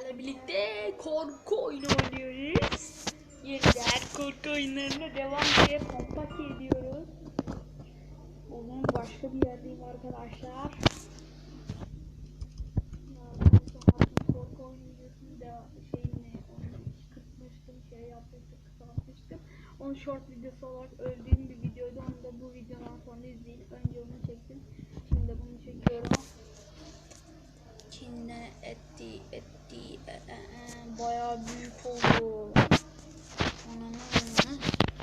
sizlerle birlikte korku oyunu oynuyoruz. Yeniden korku oyunlarına devam diye pompa ediyoruz. Onun başka bir yerdeyim arkadaşlar. Korku oyunu da şeyini kısmıştım, şey yapmıştım, kısaltmıştım. Onun short videosu olarak öldüğüm bir videoydu. Onu da bu videodan sonra izleyin. Önce onu çektim. Şimdi de bunu çekiyorum. Çin'de etti etti e, e, e, bayağı büyük oldu.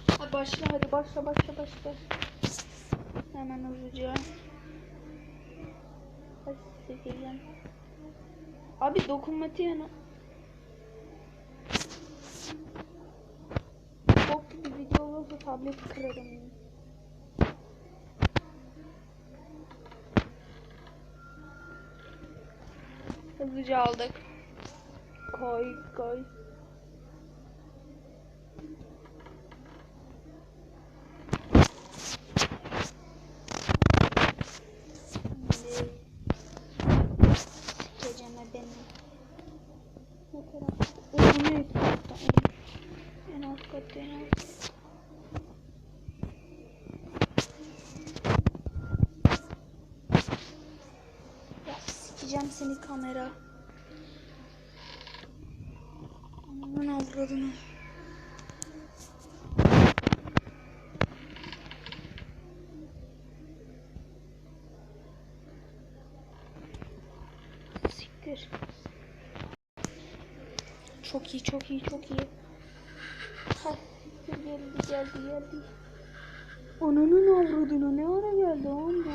Hadi başla hadi başla başla başla. Hemen hızlıca. Hadi çekeceğim. Abi dokunmatiğe ne? Çok bir video olursa tablet kırarım. Hızlıca aldık. Koy koy. Sikeceğim seni kamera. Aman avradını. Siktir. Çok iyi, çok iyi, çok iyi. Heh, geldi, geldi, geldi. Ananın avradına ne ara geldi oğlum?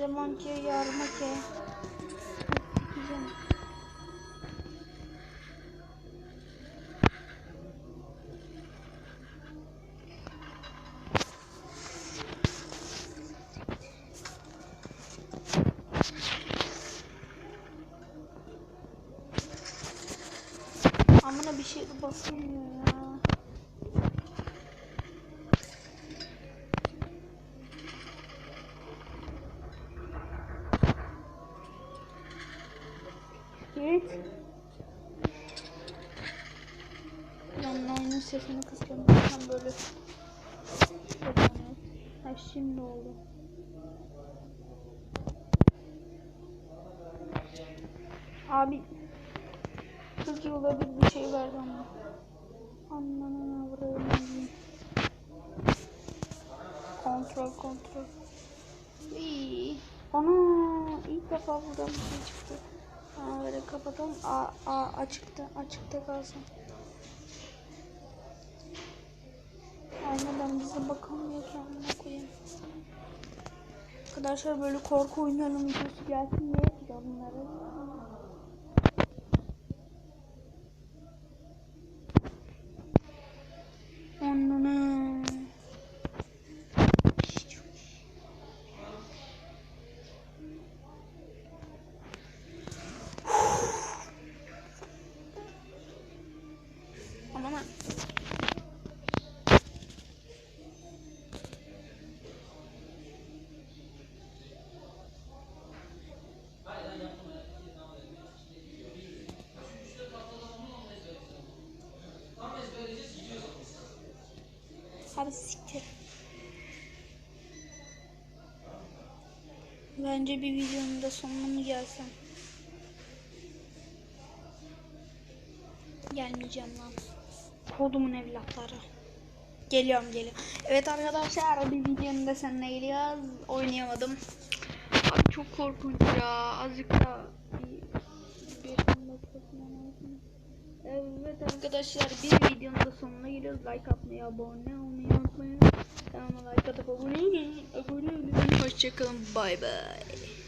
Demonke yarma ke. Amına bir şey de Git. Ben oyunun sesini kısıyorum. Tam böyle. Ha şimdi oldu. Abi iyi olabilir bir şey verdi ama. Anlamına vurayım. Kontrol kontrol. İyi. Ana ilk defa buradan bir şey çıktı. Aa, böyle kapatalım. Aa, aa, açıkta açıkta kalsın. Aynadan bize bakamıyor amına koyayım. Arkadaşlar böyle korku oyunlarının videosu gelsin diye yapacağım bunları. Abi siktir. Bence bir videonun da sonuna mı gelsem? Gelmeyeceğim lan. Kodumun evlatları. Geliyorum geliyorum. Evet arkadaşlar bir videonun da seninle geliyoruz. Oynayamadım. Abi çok korkunç ya. Azıcık da bir, bir, bir, bir, bir Evet arkadaşlar bir videonun da sonuna geliyoruz. Like atmayı, abone olmayı unutmayın. Kanalıma like atıp abone olun. Abone olun. Hoşçakalın. Bay bay.